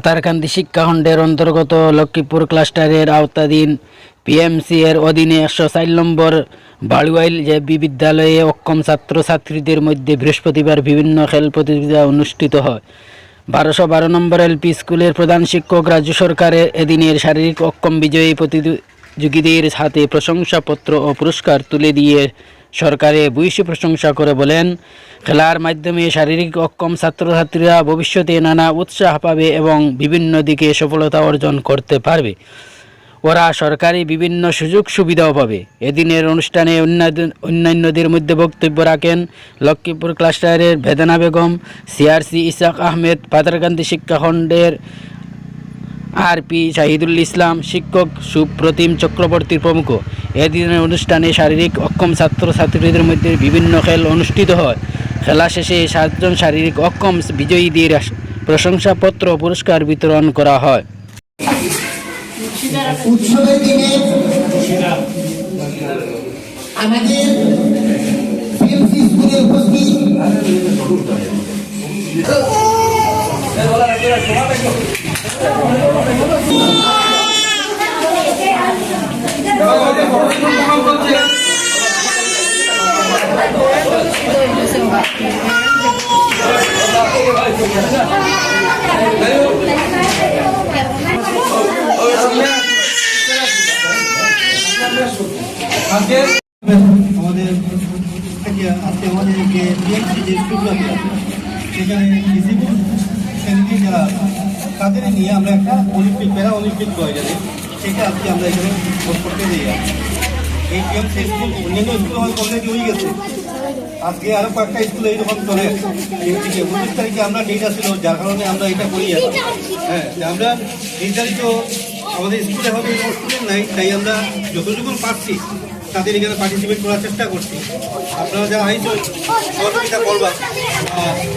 পাতারকান্দি শিক্ষাখণ্ডের অন্তর্গত লক্ষ্মীপুর ক্লাস্টারের আওতাধীন পিএমসি এর অধীনে একশো চার নম্বর বাড়ুয়াইল জেবি বিদ্যালয়ে অক্ষম ছাত্রছাত্রীদের মধ্যে বৃহস্পতিবার বিভিন্ন খেল প্রতিযোগিতা অনুষ্ঠিত হয়। বারোশো বারো নম্বর এলপি স্কুলের প্রধান শিক্ষক রাজ্য সরকারের এদিনের শারীরিক অক্ষম বিজয়ী প্রতিযোগীদের হাতে প্রশংসাপত্র ও পুরস্কার তুলে দিয়ে সরকারে ভূয়সী প্রশংসা করে বলেন, খেলার মাধ্যমে শারীরিক অক্ষম ছাত্রছাত্রীরা ভবিষ্যতে নানা উৎসাহ পাবে এবং বিভিন্ন দিকে সফলতা অর্জন করতে পারবে। ওরা সরকারি বিভিন্ন সুযোগ সুবিধাও পাবে। এদিনের অনুষ্ঠানে অন্যান্য- অন্যান্যদের মধ্যে বক্তব্য রাখেন লক্ষ্মীপুর ক্লাস্টারের বেদনা বেগম, সিআরসি ইসাক আহমেদ, পাতারকান্দি শিক্ষাখণ্ডের আর পি শাহিদুল ইসলাম, শিক্ষক সুপ্রতিম চক্রবর্তী প্রমুখ। এদিনের অনুষ্ঠানে শারীরিক অক্ষম ছাত্রছাত্রীদের মধ্যে বিভিন্ন খেল অনুষ্ঠিত হয়। খেলা শেষে সাতজন শারীরিক অক্ষম বিজয়ীদের প্রশংসাপত্র পুরস্কার বিতরণ করা হয়। আমাদের স্কুলে উপস্থিত আমাদের থেকে আজকে আমাদের যে বিএমসি যে স্কুলগুলো আছে, সেখানে ডিসিবল শ্রেণি যারা আছে, তাদের নিয়ে আমরা একটা অলিম্পিক প্যারা অলিম্পিক প্রয়োজনে সেটা আজকে আমরা এখানে ভোট করতে যাই এই বিএমসি স্কুল অন্যান্য স্কুল হয়তো অলরেডি হয়ে গেছে। আজকে আরও কয়েকটা স্কুলে এইরকম চলে এই থেকে উনিশ তারিখে আমরা ডেট ছিল যার কারণে আমরা এটা করি। হ্যাঁ আমরা নির্ধারিত আমাদের স্কুলে হবে স্টুডেন্ট নাই, তাই আমরা যতটুকু পারছি তাদের এখানে পার্টিসিপেট করার চেষ্টা করছি। আপনারা যারা আইসো সহযোগিতা করবা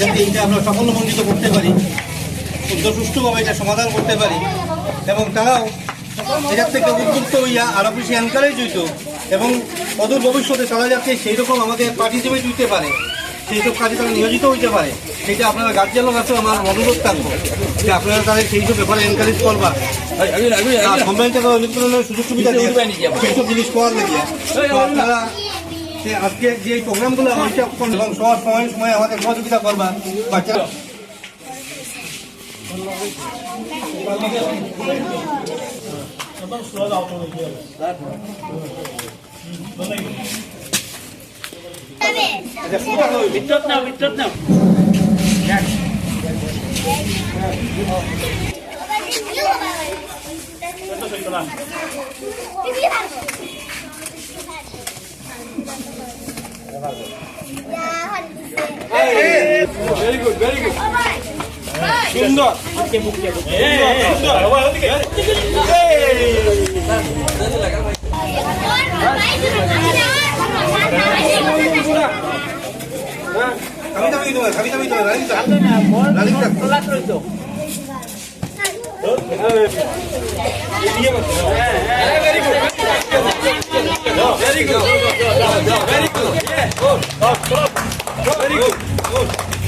যাতে এটা আমরা সফলমণ্ডিত করতে পারি সুষ্ঠুভাবে এটা সমাধান করতে পারি এবং তারাও এটার থেকে উদ্যুক্ত হইয়া আরও বেশি এনকারেজ হইতো এবং অদূর ভবিষ্যতে তারা যাতে সেই রকম আমাদের পার্টিসিপেট হইতে পারে সেই সব কাজে তারা নিয়োজিত হইতে পারে সেটা আপনারা গার্জিয়ানের কাছে আমার অনুরোধ থাকব যে আপনারা তাদের সেই সব ব্যাপারে এনকারেজ করবা। সম্মেলন থেকে অনেক ধরনের সুযোগ সুবিধা দিয়ে সেই সব জিনিস পাওয়ার লেগে। আপনারা আজকে যে প্রোগ্রামগুলো হয়েছে এবং সব সময় সময় আমাদের সহযোগিতা করবা বাচ্চারা আচ্ছা শুরু হবে সুন্দর খাবি 공간. 볼게 볼게 볼게. 예. 공간. 영화 어떻게? 가비다비 동아 가비다비 동아 라리다 라리다 플라트로 있어. 이게 맞죠? 베리 굿. 베리 굿. 베리 굿. 예. 굿. 굿. 베리 굿. 굿.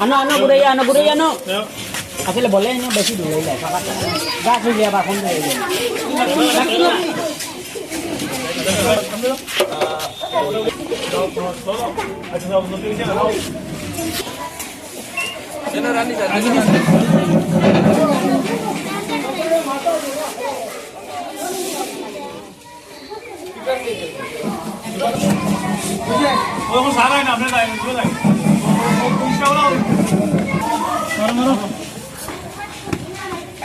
আনো আনো গুড়াই আনো গুড়াই আনো আসলে বলে বেশি দূরে যায় গাছ হয়ে যায় বা এখন 准备了，呃，走走走，现在我们走，在哪里？哪里？我，我啥来？哪里来？哪里？我我笑喽，慢着慢着，哎。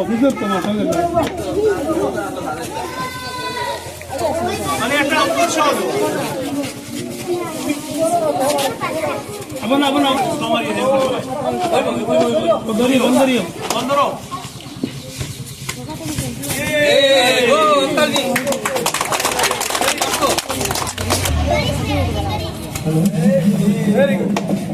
অফিসার তোমার সঙ্গে মানে একটা অপশন अपन अपन हमारी बंदरी बंदरी बंदरो ए गो uncle ji very good